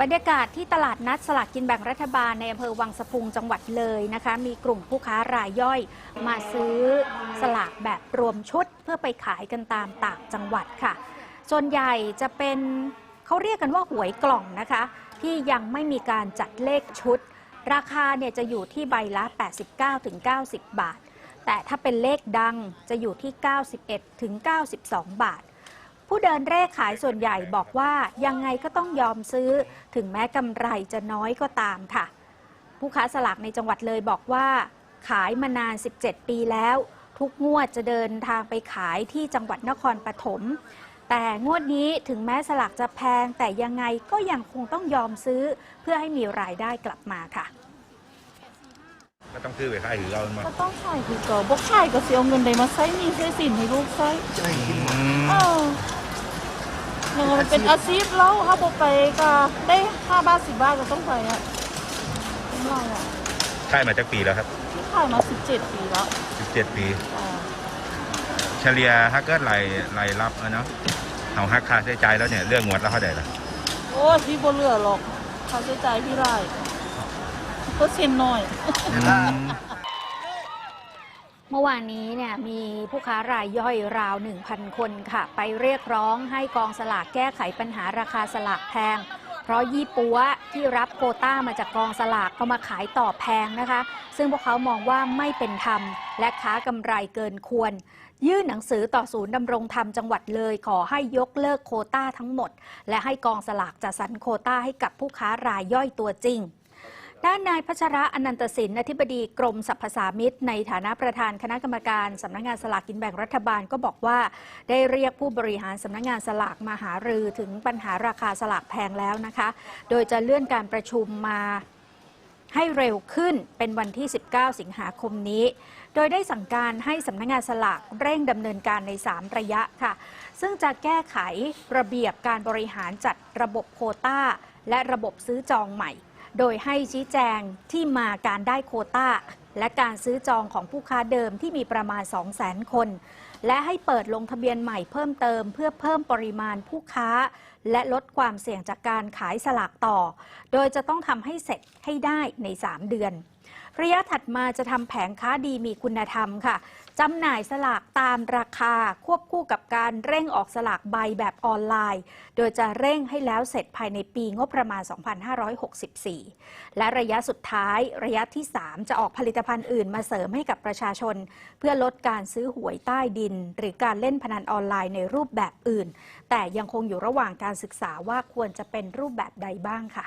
บรรยากาศที่ตลาดนัดสลากกินแบ่งรัฐบาลในอำเภอวังสะพุงจังหวัดเลยนะคะ มีกลุ่มผู้ค้ารายย่อย มาซื้อสลากแบบรวมชุด เพื่อไปขายกันตามต่างจังหวัดค่ะ ส่วนใหญ่จะเป็นเขาเรียกกันว่าหวยกล่องนะคะ ที่ยังไม่มีการจัดเลขชุด ราคาเนี่ยจะอยู่ที่ใบละ 89-90 บาท แต่ถ้าเป็นเลขดังจะอยู่ที่ 91-92 บาท ผู้เดินเร่ขายส่วนใหญ่บอกว่ายังไงก็ต้องยอมซื้อ ถึงแม้กำไรจะน้อยก็ตามค่ะ ผู้ค้าสลากในจังหวัดเลยบอกว่า ขายมานาน 17 ปีแล้ว ทุกงวดจะเดินทางไปขายที่จังหวัดนครปฐมแต่งวดนี้ถึงแม้สลากจะแพง แต่ยังไงก็ยังคงต้องยอมซื้อ เพื่อให้มีรายได้กลับมาค่ะก็ต้องซื้อไปขายถือเอามาก็ต้องขายคือเก่าบ่ขายก็เสียเงินใดมาใช้หนี่ใช้สินให้ลูกใช้เออ อย่างมันเป็นอาชีพแล้วถ้าบ่ไปก็ได้ห้าบาทสิบบาทก็ต้องไปอะเป็นไรอะขายมาจากปีแล้วครับที่ขายมาสิบเจ็ดปีแล้ว17 ปี อ่าเฉลี่ยฮักเกิดรายรายรับอะเนาะเอาฮักค่าใช้จ่ายแล้วเนี่ยเรื่องงวดแล้วเท่าไหร่ล่ะโอ้ยพี่บ่เหลือหรอกค่าใช้จ่ายพี่ไรก็เซ็นน้อย เมื่อวานนี้เนี่ยมีผู้ค้ารายย่อยราว 1,000 คนค่ะ ไปเรียกร้องให้กองสลากแก้ไขปัญหาราคาสลากแพง เพราะยี่ปัวที่รับโคต้ามาจากกองสลากเอามาขายต่อแพงนะคะ ซึ่งพวกเขามองว่าไม่เป็นธรรม และค้ากำไรเกินควร ยื่นหนังสือต่อศูนย์ดำรงธรรมจังหวัดเลยขอให้ยกเลิกโคต้าทั้งหมด และให้กองสลากจัดสรรโคต้าให้กับผู้ค้ารายย่อยตัวจริง ด้านนายพัชระอนันตสินอธิบดีกรมสรรพสามิตในฐานะประธานคณะกรรมการสำนักงานสลากกินแบ่งรัฐบาลก็บอกว่า ได้เรียกผู้บริหารสำนักงานสลากมาหารือถึงปัญหาราคาสลากแพงแล้วนะคะ โดยจะเลื่อนการประชุมมาให้เร็วขึ้นเป็นวันที่ 19 สิงหาคมนี้ โดยได้สั่งการให้สำนักงานสลากเร่งดำเนินการใน 3 ระยะค่ะ ซึ่งจะแก้ไขระเบียบการบริหารจัดระบบโควต้า และระบบซื้อจองใหม่ โดยให้ชี้แจงที่มาการได้โควต้า และการซื้อจองของผู้ค้าเดิมที่มีประมาณ 200,000 คน และให้เปิดลงทะเบียนใหม่เพิ่มเติม เพื่อเพิ่มปริมาณผู้ค้า และลดความเสี่ยงจากการขายสลากต่อ โดยจะต้องทำให้เสร็จให้ได้ใน 3 เดือน ระยะถัดมาจะทำแผงค้าดีมีคุณธรรมค่ะจำหน่ายสลากตามราคาควบคู่กับการเร่งออกสลากใบแบบออนไลน์ โดยจะเร่งให้แล้วเสร็จภายในปีงบประมาณ 2564 และระยะสุดท้ายระยะที่ 3 จะออกผลิตภัณฑ์อื่นมาเสริมให้กับประชาชน เพื่อลดการซื้อหวยใต้ดิน หรือการเล่นพนันออนไลน์ในรูปแบบอื่น แต่ยังคงอยู่ระหว่างการศึกษาว่าควรจะเป็นรูปแบบใดบ้างค่ะ